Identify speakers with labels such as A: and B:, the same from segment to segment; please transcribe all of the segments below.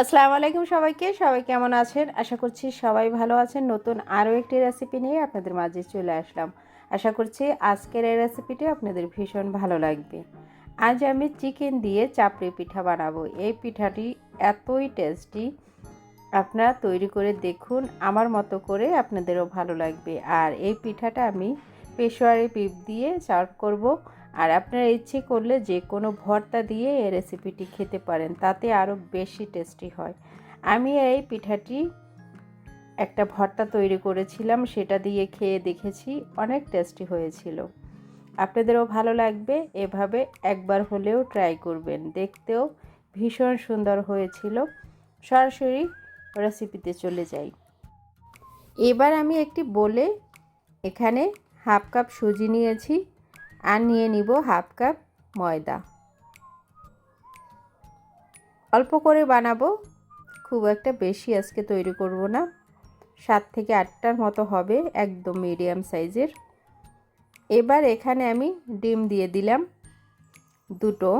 A: আসসালামু আলাইকুম সবাইকে। সবাই কেমন আছেন? আশা করছি সবাই ভালো আছেন। নতুন আরও একটি রেসিপি নিয়ে আপনাদের মাঝে চলে আসলাম। আশা করছি আজকের এই রেসিপিটি আপনাদের ভীষণ ভালো লাগবে। আজ আমি চিকেন দিয়ে চাপড়ি পিঠা বানাবো। এই পিঠাটি এতই টেস্টি আপনারা তৈরি করে দেখুন, আমার মতো করে আপনাদেরও ভালো লাগবে। আর এই পিঠাটা আমি পেশোয়ারি পিপ দিয়ে সার্ভ করব। আর আপনারা ইচ্ছে করলে যে কোনো ভর্তা দিয়ে এই রেসিপিটি খেতে পারেন, তাতে আরও বেশি টেস্টি হয়। আমি এই পিঠাটি একটা ভর্তা তৈরি করেছিলাম, সেটা দিয়ে খেয়ে দেখেছি, অনেক টেস্টি হয়েছিল। আপনাদেরও ভালো লাগবে, এভাবে একবার হলেও ট্রাই করবেন। দেখতেও ভীষণ সুন্দর হয়েছিল। সরাসরি রেসিপিতে চলে যাই। এবার আমি একটি বলে এখানে হাফ কাপ সুজি নিয়েছি। আর নিয়ে নিব হাফ কাপ ময়দা। অল্প করে বানাবো, খুব একটা বেশি আজকে তৈরি করব না। সাত থেকে আটটার মতো হবে একদম মিডিয়াম সাইজের। এবার এখানে আমি ডিম দিয়ে দিলাম দুটো।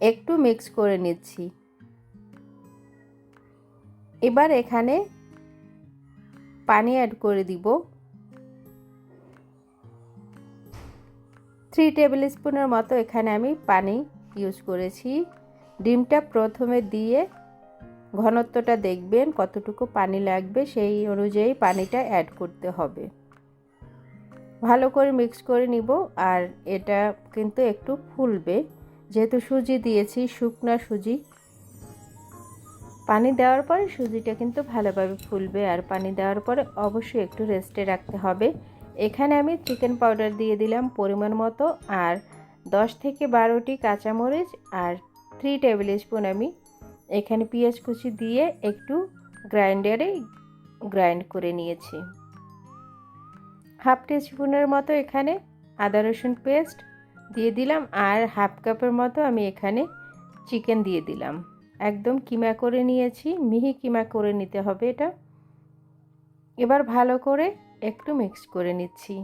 A: একটু মিক্স করে নিচ্ছি। এবার এখানে পানি অ্যাড করে দিব। থ্রি টেবিল স্পুনের মতো এখানে আমি পানি ইউজ করেছি। ডিমটা প্রথমে দিয়ে ঘনত্বটা দেখবেন কতটুকু পানি লাগবে, সেই অনুযায়ী পানিটা অ্যাড করতে হবে। ভালো করে মিক্স করে নিব আর এটা কিন্তু একটু ফুলবে। যেহেতু সুজি দিয়েছি, শুকনা সুজি। পানি দেওয়ার পরে সুজিটা কিন্তু ভালোভাবে ফুলবে আর পানি দেওয়ার পরে অবশ্যই একটু রেস্টে রাখতে হবে। এখানে আমি চিকেন পাউডার দিয়ে দিলাম পরিমাণ মতো আর দশ থেকে বারোটি কাঁচামরিচ আর থ্রি টেবিল স্পুন আমি এখানে পেঁয়াজ কুচি দিয়ে একটু গ্রাইন্ডারে গ্রাইন্ড করে নিয়েছি। হাফ স্পুনের মতো এখানে আদা রসুন পেস্ট দিয়ে দিলাম আর হাফ কাপের মতো আমি এখানে চিকেন দিয়ে দিলাম। একদম কিমা করে নিয়েছি, মিহি কিমা করে নিতে হবে এটা। এবার ভালো করে একটু মিক্স করে নিচ্ছি।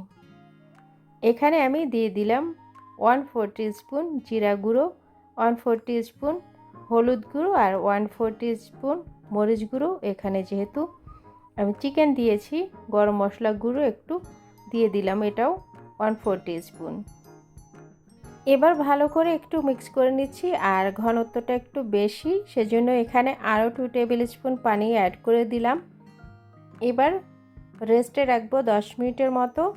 A: এখানে আমি দিয়ে দিলাম ওয়ান ফোর স্পুন জিরা গুঁড়ো ওয়ান ফোর স্পুন হলুদ গুঁড়ো আর ওয়ান ফোর স্পুন মরিচ গুঁড়ো। এখানে যেহেতু আমি চিকেন দিয়েছি, গরম মশলা গুঁড়ো একটু দিয়ে দিলাম এটাও ওয়ান ফোর স্পুন এবার ভালো করে একটু মিক্স করে নিচ্ছি আর ঘনত্বটা একটু বেশি, সেজন্য এখানে আরও টু টেবিল স্পুন পানি অ্যাড করে দিলাম। এবার রেস্টে রাখব দশ মিনিটের মতো।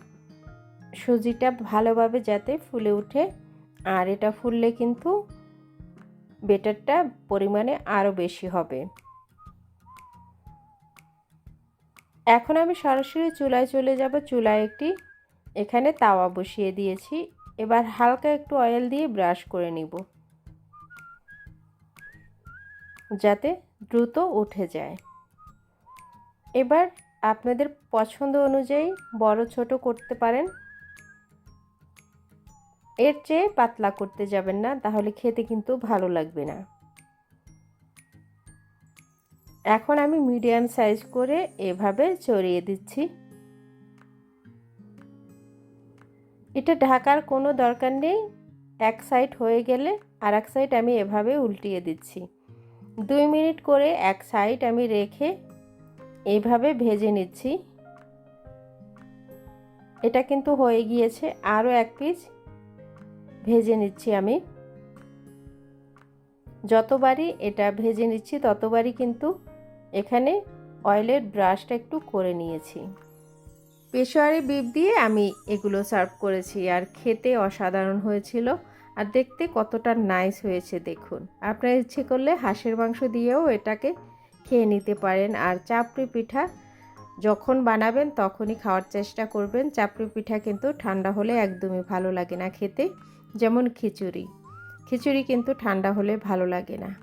A: সুজিটা ভালোভাবে যাতে ফুলে ওঠে আর এটা ফুললে কিন্তু বেটারটা পরিমাণে আরও বেশি হবে। এখন আমি সরাসরি চুলায় চলে যাব। চুলায় একটি এখানে তাওয়া বসিয়ে দিয়েছি। এবার হালকা একটু অয়েল দিয়ে ব্রাশ করে নিব। যাতে দ্রুত উঠে যায়। এবার আপনাদের পছন্দ অনুযায়ী বড় ছোট করতে পারেন। এর চেয়ে পাতলা করতে যাবেন না, তাহলে খেতে কিন্তু ভালো লাগবে না। এখন আমি মিডিয়াম সাইজ করে এভাবে চড়িয়ে দিচ্ছি। এটা ঢাকার কোনো দরকার নেই। এক সাইড হয়ে গেলে আর এক সাইড আমি এভাবে উল্টিয়ে দিচ্ছি। দুই মিনিট করে এক সাইড আমি রেখে এইভাবে ভেজে নিচ্ছি। এটা কিন্তু হয়ে গিয়েছে, আরও এক পিস ভেজে নিচ্ছি আমি। যতবারই এটা ভেজে নিচ্ছি, ততবারই কিন্তু এখানে অয়েলের ব্রাশটা একটু করে নিয়েছি। পেশোয়ারি বিপ দিয়ে আমি এগুলো সার্ভ করেছি, আর খেতে অসাধারণ হয়েছিল, আর দেখতে কতটা নাইস হয়েছে, দেখুন। আপনার ইচ্ছে করলে হাঁসের মাংস দিয়েও এটাকে খেয়ে নিতে পারেন। আর চাপড়ি পিঠা যখন বানাবেন তখনই খাওয়ার চেষ্টা করবেন। চাপড়ি পিঠা কিন্তু ঠান্ডা হলে একদমই ভালো লাগে না খেতে। যেমন খিচুড়ি। খিচুড়ি কিন্তু ঠান্ডা হলে ভালো লাগে না।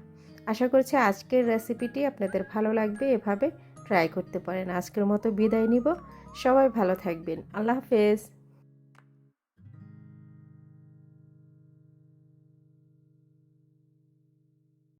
A: আশা করছি আজকের রেসিপিটি আপনাদের ভালো লাগবে, এভাবে ট্রাই করতে পারেন। আজকের মতো বিদায় নিব। সবাই ভালো থাকবেন। আল্লাহ হাফেজ।